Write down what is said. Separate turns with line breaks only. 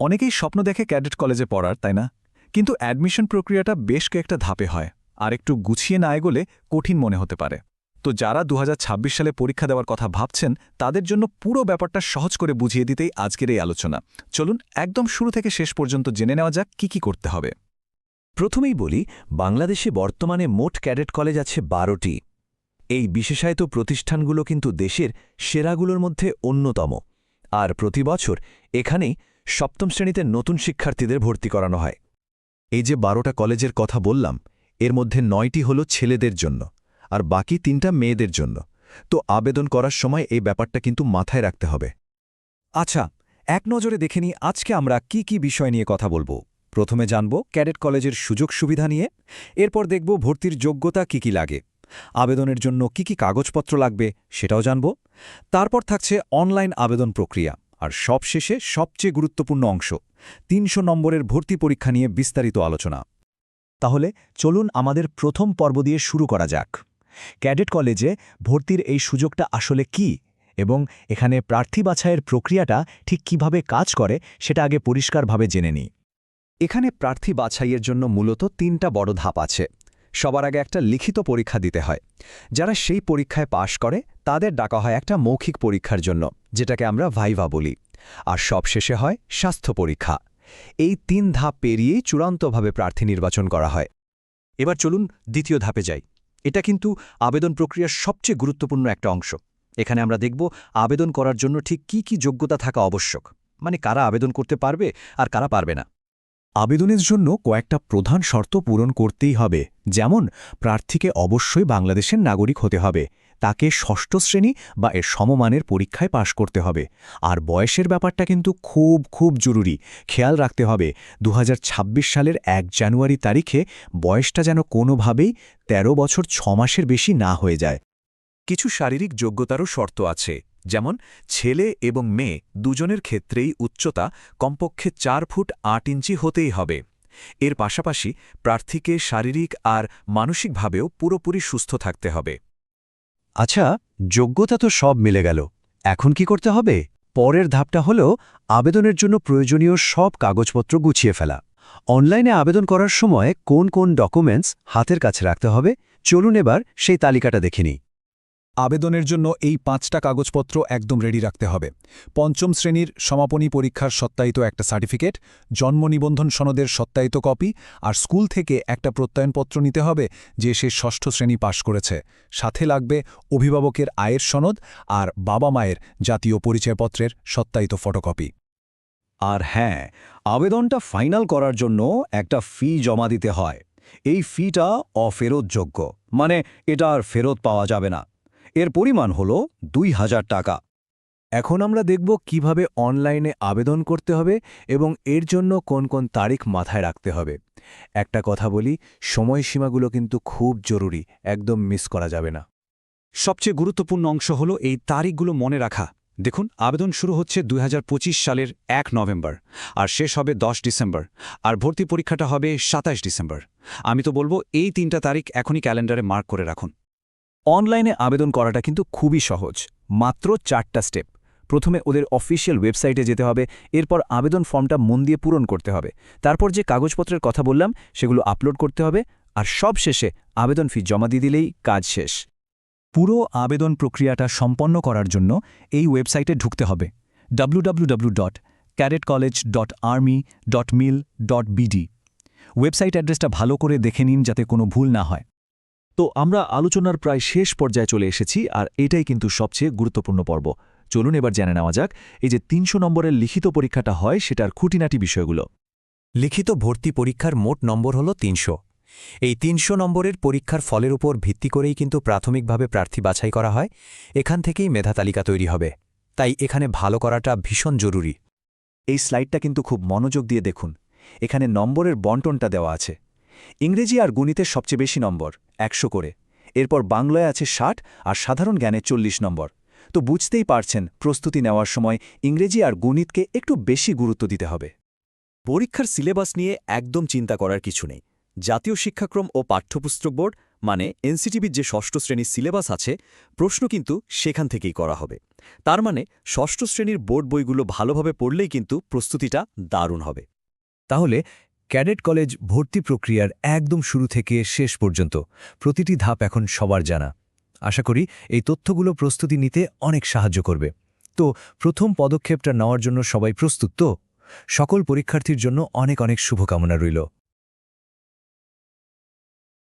অনেকেই স্বপ্ন দেখে ক্যাডেট কলেজে পড়ার, তাই না? কিন্তু অ্যাডমিশন প্রক্রিয়াটা বেশ কয়েকটা ধাপে হয়, আর একটু গুছিয়ে না এগোলে কঠিন মনে হতে পারে। তো যারা দু হাজার ছাব্বিশ সালে পরীক্ষা দেওয়ার কথা ভাবছেন, তাদের জন্য পুরো ব্যাপারটা সহজ করে বুঝিয়ে দিতেই আজকের এই আলোচনা। চলুন একদম শুরু থেকে শেষ পর্যন্ত জেনে নেওয়া যাক কি কি করতে হবে।
প্রথমেই বলি, বাংলাদেশে বর্তমানে মোট ক্যাডেট কলেজ আছে বারোটি। এই বিশেষায়িত প্রতিষ্ঠানগুলো কিন্তু দেশের সেরাগুলোর মধ্যে অন্যতম। আর প্রতি বছর এখানেই সপ্তম শ্রেণীতে নতুন শিক্ষার্থীদের ভর্তি করানো হয়।
এই যে বারোটা কলেজের কথা বললাম, এর মধ্যে নয়টি হল ছেলেদের জন্য আর বাকি তিনটা মেয়েদের জন্য। তো আবেদন করার সময় এই ব্যাপারটা কিন্তু মাথায় রাখতে হবে।
আচ্ছা এক নজরে দেখে নিই আজকে আমরা কি কি বিষয় নিয়ে কথা বলব। প্রথমে জানব ক্যাডেট কলেজের সুযোগ সুবিধা নিয়ে, এরপর দেখব ভর্তির যোগ্যতা কি কি লাগে, আবেদনের জন্য কি কি কাগজপত্র লাগবে সেটাও জানব, তারপর থাকছে অনলাইন আবেদন প্রক্রিয়া। আর সবশেষে সবচেয়ে গুরুত্বপূর্ণ অংশ, তিনশো নম্বরের ভর্তি পরীক্ষা নিয়ে বিস্তারিত আলোচনা।
তাহলে চলুন আমাদের প্রথম পর্ব দিয়ে শুরু করা যাক। ক্যাডেট কলেজে ভর্তির এই সুযোগটা আসলে কি এবং এখানে প্রার্থী বাছাইয়ের প্রক্রিয়াটা ঠিক কীভাবে কাজ করে সেটা আগে পরিষ্কারভাবে জেনে নিই।
এখানে প্রার্থী বাছাইয়ের জন্য মূলত তিনটা বড় ধাপ আছে। সবার আগে একটা লিখিত পরীক্ষা দিতে হয়। যারা সেই পরীক্ষায় পাশ করে, তাদের ডাকা হয় একটা মৌখিক পরীক্ষার জন্য, যেটাকে আমরা ভাইভা বলি। আর সবশেষে হয় স্বাস্থ্য পরীক্ষা। এই তিন ধাপ পেরিয়েই চূড়ান্তভাবে প্রার্থী নির্বাচন করা হয়। এবার চলুন দ্বিতীয় ধাপে যাই। এটা কিন্তু আবেদন প্রক্রিয়ার সবচেয়ে গুরুত্বপূর্ণ একটা অংশ। এখানে আমরা দেখব আবেদন করার জন্য ঠিক কি কি যোগ্যতা থাকা আবশ্যক। মানে কারা আবেদন করতে পারবে আর কারা পারবে না।
আবেদনের জন্য কয়েকটা প্রধান শর্ত পূরণ করতেই হবে, যেমন প্রার্থীকে অবশ্যই বাংলাদেশের নাগরিক হতে হবে, তাকে ষষ্ঠ শ্রেণি বা এর সমমানের পরীক্ষায় পাশ করতে হবে। আর বয়সের ব্যাপারটা কিন্তু খুব খুব জরুরি, খেয়াল রাখতে হবে দু হাজার ছাব্বিশ সালের এক জানুয়ারি তারিখে বয়সটা যেন কোনোভাবেই ১৩ বছর ছ মাসের বেশি না হয়ে যায়।
কিছু শারীরিক যোগ্যতারও শর্ত আছে যেমন, ছেলে এবং মেয়ে দুজনের ক্ষেত্রেই উচ্চতা কমপক্ষে চার ফুট আট ইঞ্চি হতেই হবে। এর পাশাপাশি প্রার্থীকে শারীরিক আর মানসিকভাবেও পুরোপুরি সুস্থ থাকতে হবে।
আচ্ছা যোগ্যতা তো সব মিলে গেল। এখন কি করতে হবে? পরের ধাপটা হল আবেদনের জন্য প্রয়োজনীয় সব কাগজপত্র গুছিয়ে ফেলা। অনলাইনে আবেদন করার সময় কোন কোন ডকুমেন্টস হাতের কাছে রাখতে হবে? চলুন এবার সেই তালিকাটা দেখে নিই।
আবেদনের জন্য এই পাঁচটা কাগজপত্র একদম রেডি রাখতে হবে। পঞ্চম শ্রেণির সমাপনী পরীক্ষার সত্যায়িত একটা সার্টিফিকেট, জন্ম নিবন্ধন সনদের সত্যায়িত কপি আর স্কুল থেকে একটা প্রত্যয়নপত্র নিতে হবে যে সে ষষ্ঠ শ্রেণি পাশ করেছে। সাথে লাগবে অভিভাবকের আয়ের সনদ আর বাবা মায়ের জাতীয় পরিচয়পত্রের সত্যায়িত ফটোকপি।
আর হ্যাঁ আবেদনটা ফাইনাল করার জন্য একটা ফি জমা দিতে হয়। এই ফিটা অফেরতযোগ্য মানে এটা আর ফেরত পাওয়া যাবে না। এর পরিমাণ হল দুই হাজার টাকা।
এখন আমরা দেখব কীভাবে অনলাইনে আবেদন করতে হবে এবং এর জন্য কোন কোন তারিখ মাথায় রাখতে হবে। একটা কথা বলি, সময়সীমাগুলো কিন্তু খুব জরুরি, একদম মিস করা যাবে না।
সবচেয়ে গুরুত্বপূর্ণ অংশ হল এই তারিখগুলো মনে রাখা। দেখুন, আবেদন শুরু হচ্ছে দুই হাজার পঁচিশ সালের এক নভেম্বর আর শেষ হবে দশ ডিসেম্বর আর ভর্তি পরীক্ষাটা হবে সাতাশ ডিসেম্বর। আমি তো বলব, এই তিনটা তারিখ এখনই ক্যালেন্ডারে মার্ক করে রাখুন।
অনলাইনে আবেদন করাটা কিন্তু খুবই সহজ, মাত্র চারটা স্টেপ। প্রথমে ওদের অফিসিয়াল ওয়েবসাইটে যেতে হবে, এরপর আবেদন ফর্মটা মন দিয়ে পূরণ করতে হবে। তারপর যে কাগজপত্রের কথা বললাম, সেগুলো আপলোড করতে হবে, আর সব শেষে আবেদন ফি জমা দিয়ে দিলেই কাজ শেষ। পুরো আবেদন প্রক্রিয়াটা সম্পন্ন করার জন্য এই ওয়েবসাইটে ঢুকতে হবে www.cadetcollege.army.mil.bd ওয়েবসাইট অ্যাড্রেসটা ভালো করে দেখে নিন যাতে কোনো ভুল না হয়।
তো আমরা আলোচনার প্রায় শেষ পর্যায়ে চলে এসেছি আর এটাই কিন্তু সবচেয়ে গুরুত্বপূর্ণ পর্ব। চলুন এবার জেনে নেওয়া যাক এই যে তিনশো নম্বরের লিখিত পরীক্ষাটা হয় সেটার খুঁটিনাটি বিষয়গুলো।
লিখিত ভর্তি পরীক্ষার মোট নম্বর হল তিনশো। এই তিনশো নম্বরের পরীক্ষার ফলের উপর ভিত্তি করেই কিন্তু প্রাথমিকভাবে প্রার্থী বাছাই করা হয় এখান থেকেই মেধা তালিকা তৈরি হবে। তাই এখানে ভালো করাটা ভীষণ জরুরি।
এই স্লাইডটা কিন্তু খুব মনোযোগ দিয়ে দেখুন। এখানে নম্বরের বন্টনটা দেওয়া আছে। ইংরেজি আর গণিতের সবচেয়ে বেশি নম্বর, একশো করে। এরপর বাংলায় আছে ষাট আর সাধারণ জ্ঞানে চল্লিশ নম্বর। তো বুঝতেই পারছেন, প্রস্তুতি নেওয়ার সময় ইংরেজি আর গণিতকে একটু বেশি গুরুত্ব দিতে হবে।
পরীক্ষার সিলেবাস নিয়ে একদম চিন্তা করার কিছু নেই। জাতীয় শিক্ষাক্রম ও পাঠ্যপুস্তক বোর্ড
মানে এনসিটিভির যে ষষ্ঠ শ্রেণির সিলেবাস আছে, প্রশ্ন কিন্তু সেখান থেকেই করা হবে। তার মানে ষষ্ঠ শ্রেণির বোর্ড বইগুলো ভালোভাবে পড়লেই কিন্তু প্রস্তুতিটা দারুণ হবে।
তাহলে ক্যাডেট কলেজ ভর্তি প্রক্রিয়ার একদম শুরু থেকে শেষ পর্যন্ত প্রতিটি ধাপ এখন সবার জানা। আশা করি এই তথ্যগুলো প্রস্তুতি নিতে অনেক সাহায্য করবে। তো, প্রথম পদক্ষেপটা নেওয়ার জন্য সবাই প্রস্তুত তো? সকল পরীক্ষার্থীর জন্য অনেক অনেক শুভকামনা রইল।